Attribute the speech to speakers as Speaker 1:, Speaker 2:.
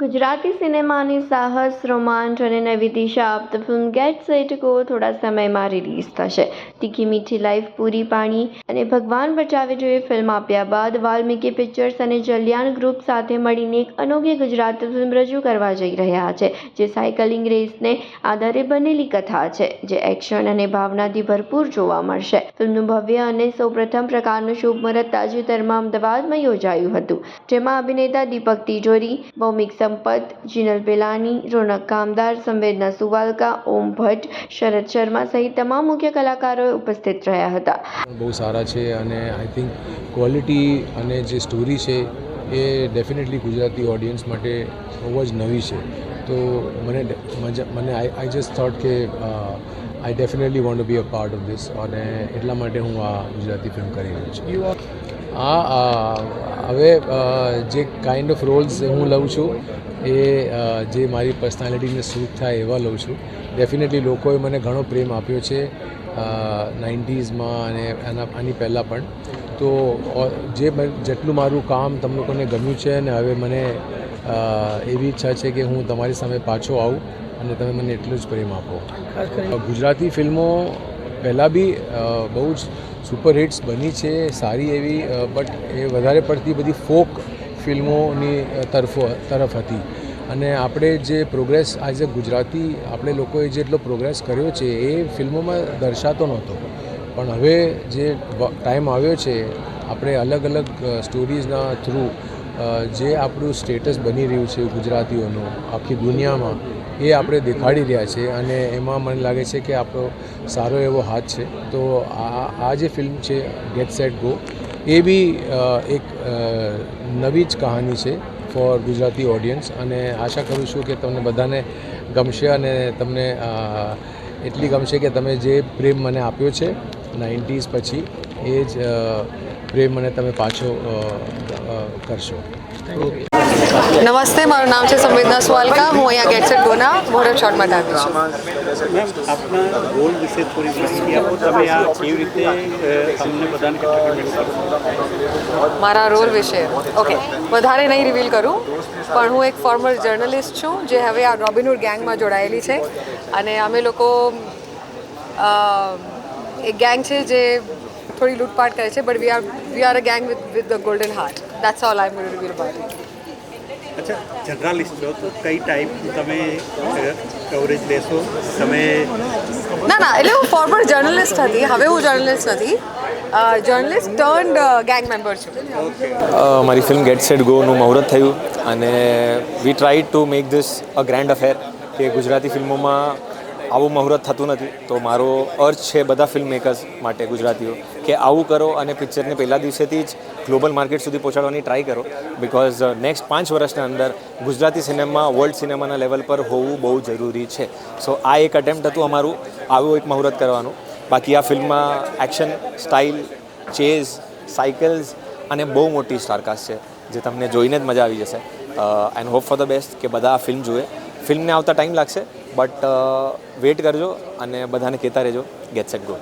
Speaker 1: ગુજરાતી સિનેમાની સાહસ, રોમાંચ અને નવી દિશા આપતી ફિલ્મ ગેટ સેટ ગો થોડા સમયમાં રિલીઝ થશે. તીખી મીઠી લાઈફ, પૂરી પાણી અને ભગવાન બચાવે જોઈએ ફિલ્મ આપ્યા બાદ વાલ્મીકી પિક્ચર્સ અને જલ્યાણ ગ્રુપ સાથે મળીને એક અનોખી ગુજરાતી ફિલ્મ રજૂ કરવા જઈ રહ્યા છે, જે સાયકલિંગ રેસને આધારે બનેલી કથા છે, જે એક્શન અને ભાવનાથી ભરપૂર જોવા મળશે. ફિલ્મનું ભવ્ય અને સૌપ્રથમ પ્રકારનું શુભ મુહૂર્ત તાજેતરમાં અમદાવાદમાં યોજાયું હતું, જેમાં અભિનેતા દીપક તિજોરી ભૌમિક સંપત જીનલ પેલાની રોનક કામદાર સંવેદના સુવાલકા ઓમ ભટ્ટ શરદ શર્મા સહિત તમામ મુખ્ય કલાકારોએ ઉપસ્થિત રહ્યા હતા.
Speaker 2: બહુ સારા છે અને આઈ થિંક ક્વોલિટી અને જે સ્ટોરી છે એ ડેફિનેટલી ગુજરાતી ઓડિયન્સ માટે બહુ જ નવી છે. તો મને મજા મને આઈ આઈ જસ્ટ થોટ કે I definitely want to be a part of this અને એટલા માટે હું આ ગુજરાતી ફિલ્મ કરી રહ્યો છું. આ હવે જે કાઇન્ડ ઓફ રોલ્સ હું લઉં છું એ જે મારી પર્સનાલિટીને સૂટ થાય એવા લઉં છું. ડેફિનેટલી લોકોએ મને ઘણો પ્રેમ આપ્યો છે નાઇન્ટીઝમાં અને એના આની પહેલાં પણ. તો જે જેટલું મારું કામ તમને લોકોને ગમ્યું છે અને હવે મને એવી ઈચ્છા છે કે હું તમારી સામે પાછો આવું અને તમે મને એટલું જ પ્રેમ આપો. ગુજરાતી ફિલ્મો પહેલાં બી બહુ જ સુપર હિટ્સ બની છે, સારી એવી બટ એ વધારે પડતી બધી ફોક ફિલ્મોની તરફો, તરફ હતી. અને આપણે જે પ્રોગ્રેસ આજે ગુજરાતી, આપણે લોકોએ જેટલો પ્રોગ્રેસ કર્યો છે, એ ફિલ્મોમાં દર્શાતો નહોતો. પણ હવે જે ટાઈમ આવ્યો છે, આપણે અલગ અલગ સ્ટોરીઝના થ્રુ જે આપણું સ્ટેટસ બની રહ્યું છે ગુજરાતીઓનું, આખી દુનિયામાં એ આપણે દેખાડી રહ્યા છે અને એમાં મને લાગે છે કે આપણો સારો એવો હાથ છે. તો આ આ જે ફિલ્મ છે get set go A B એક નવી જ કહાની છે ફોર ગુજરાતી ઓડિયન્સ અને આશા કરું છું કે તમને બધાને ગમશે અને તમને એટલી ગમશે કે તમે જે પ્રેમ મને આપ્યો છે નાઇન્ટીઝ પછી, એ જ પ્રેમ મને તમે પાછો કરશો.
Speaker 3: ઓકે નમસ્તે મારું નામ છે સંવેદના સુવાલકા. હું અહીંયા ગેટ સેટ ગોના મોરલ શોટમાં આવી છું.
Speaker 4: મેમ આપના રોલ વિશે થોડી માહિતી આપો. તમે આ કેવી રીતે અ, અમને બધાને કરો
Speaker 3: મારા રોલ વિશે. ઓકે વધારે નહીં રિવીલ કરું પણ હું એક ફોર્મર જર્નલિસ્ટ છું જે હવે આ રોબિનહુડ ગેંગમાં જોડાયેલી છે. અને અમે લોકો એક ગેંગ છે જે થોડી લૂંટપાટ કરે છે but we are we are a gang with with the golden heart that's all I am reveal about
Speaker 4: અચ્છા જર્નાલિસ્ટ છો તો કઈ ટાઈપ તમે કવરેજ લેશો? તમે
Speaker 3: ના ના એટલે હું ફોર્મર જર્નલિસ્ટ હતી. હવે હું જર્નલિસ્ટ નથી. જર્નલિસ્ટ ટર્ન્ડ ગેંગ મેમ્બર છું.
Speaker 5: મારી ફિલ્મ ગેટ સેટ ગોનું મુહૂર્ત થયું અને we try to make this a grand affair કે ગુજરાતી ફિલ્મોમાં આવું મુહૂર્ત થતું નથી. તો મારો અર્થ છે બધા ફિલ્મ મેકર્સ માટે, ગુજરાતીઓ, કે આવું કરો અને પિક્ચરને પહેલા દિવસેથી જ ગ્લોબલ માર્કેટ સુધી પહોંચાડવાની ટ્રાય કરો. બિકોઝ નેક્સ્ટ પાંચ વર્ષના અંદર ગુજરાતી સિનેમા વર્લ્ડ સિનેમાના લેવલ પર હોવું બહુ જરૂરી છે. સો આ એક અટેમ્પ્ટ હતું અમારું, આવું એક મુહૂર્ત કરવાનું. બાકી આ ફિલ્મમાં એક્શન સ્ટાઇલ ચેઝ સાયકલ્સ અને બહુ મોટી સ્ટારકાસ્ટ છે, જે તમને જોઈને જ મજા આવી જશે. And hope for the best કે બધા આ ફિલ્મ જુએ. ફિલ્મને આવતા ટાઈમ લાગશે બટ વેટ કરજો અને બધાને કહેતા રહેજો. Gate set go